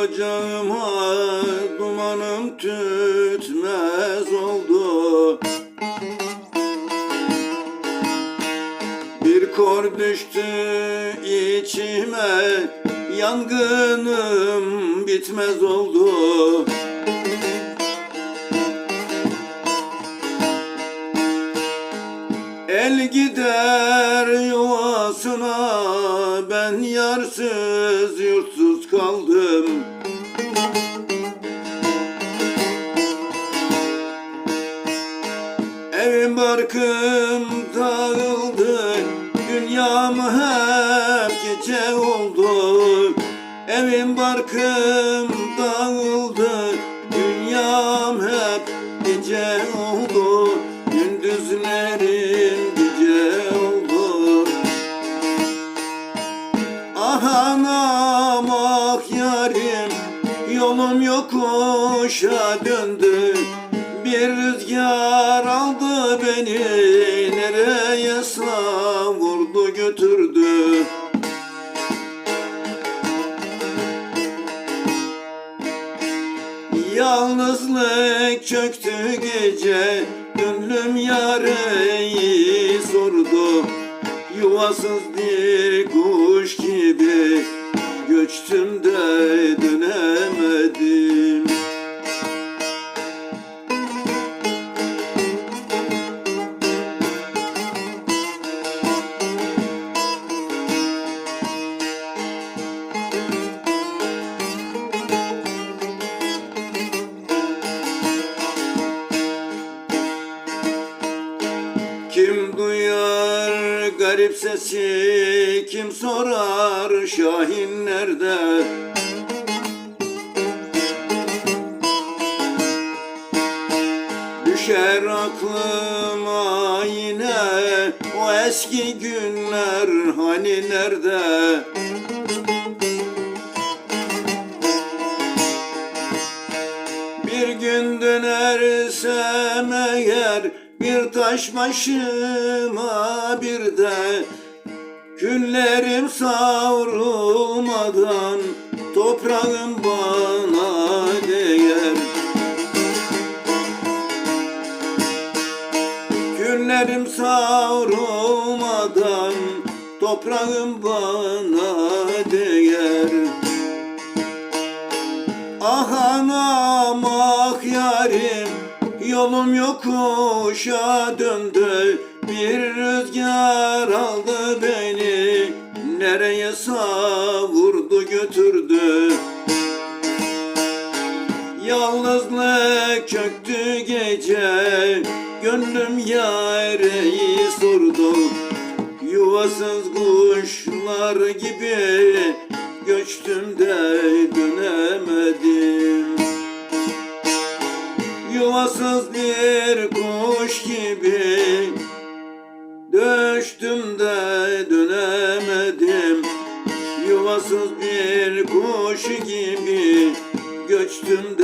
ocağıma dumanım tütmez oldu. Bir kor düştü içime Yangınım bitmez oldu. El gider yuvasına Ben yarsız yurtsuz kaldım. Evim barkım dağıldı Dünyam hep gece oldu. Evim barkım dağıldı ah yarim Yolum yokuşa döndü. Bir rüzgar aldı beni Nereye savurdu götürdü. Yalnızlık çöktü gece Gönlüm yareyi sordu. Yuvasız bir kuş gibi Göçtüm de dönemedim garip sesi Kim sorar Şahin nerede? Düşer aklıma yine O eski günler hani nerede? Bir gün dönersem eğer bir taş başıma bir de Küllerim savrulmadan toprağım bana değer. Küllerim savrulmadan toprağım bana değer. Ah anam ah yarim Yolum yokuşa döndü. Bir rüzgar aldı beni. Nereye savurdu götürdü. Yalnızlık çöktü gece. Gönlüm yareyi sordu. Yuvasız kuşlar gibi Yuvasız bir kuş gibi Düştüm de dönemedim. Yuvasız bir kuş gibi Göçtüm de